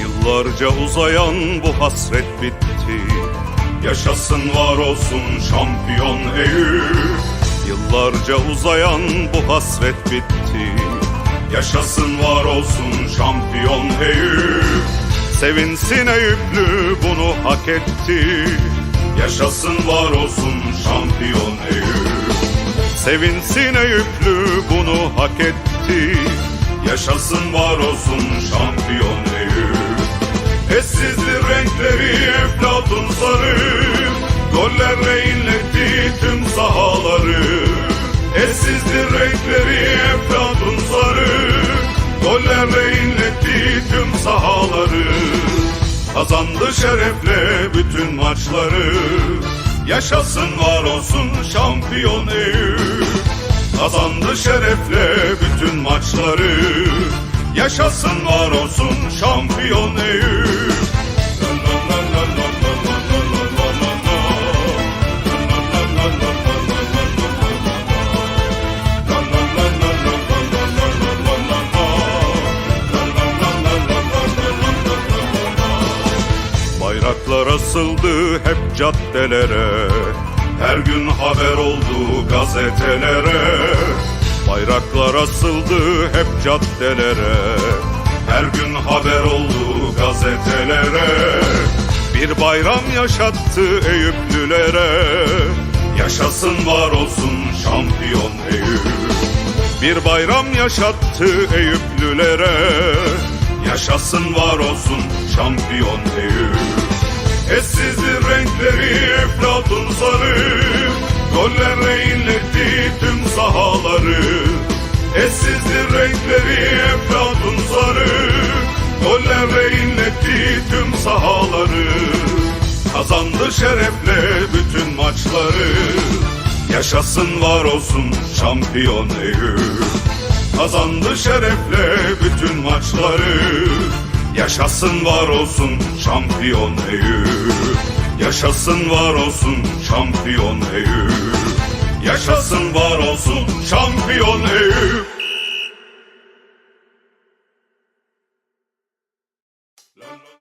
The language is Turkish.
Yıllarca uzayan bu hasret bitti Yaşasın var olsun şampiyon Eyüp. Yıllarca uzayan bu hasret bitti. Yaşasın var olsun şampiyon Eyüp. Sevinsin Eyüplü bunu hak etti. Yaşasın var olsun şampiyon Eyüp. Sevinsin Eyüplü bunu hak etti. Yaşasın var olsun şampiyon Eyüp. Eşsizli renkleri eflatun sarı Gollerle inletti tüm sahaları. Eşsizli renkleri eflatun sarı Gollerle inletti tüm sahaları. Kazandı şerefle bütün maçları Yaşasın var olsun şampiyon Eyüp Kazandı şerefle bütün maçları Yaşasın var olsun şampiyon Eyüp Bayraklar asıldı hep caddelere. Her gün haber oldu gazetelere. Bayraklar asıldı hep caddelere. Her gün haber oldu gazetelere. Bir bayram yaşattı Eyüplülere. Yaşasın var olsun şampiyon Eyüp. Bir bayram yaşattı Eyüplülere. Yaşasın var olsun şampiyon Eyüp Eşsizli renkleri eflatun sarı. Gollerle inletti tüm sahaları. Eşsizli renkleri eflatun sarı. Gollerle inletti tüm sahaları. Kazandı şerefle bütün maçları. Yaşasın var olsun şampiyon Eyüp Kazandı şerefle bütün maçları Yaşasın var olsun şampiyon Eyüp. Yaşasın var olsun şampiyon Eyüp. Yaşasın var olsun şampiyon Eyüp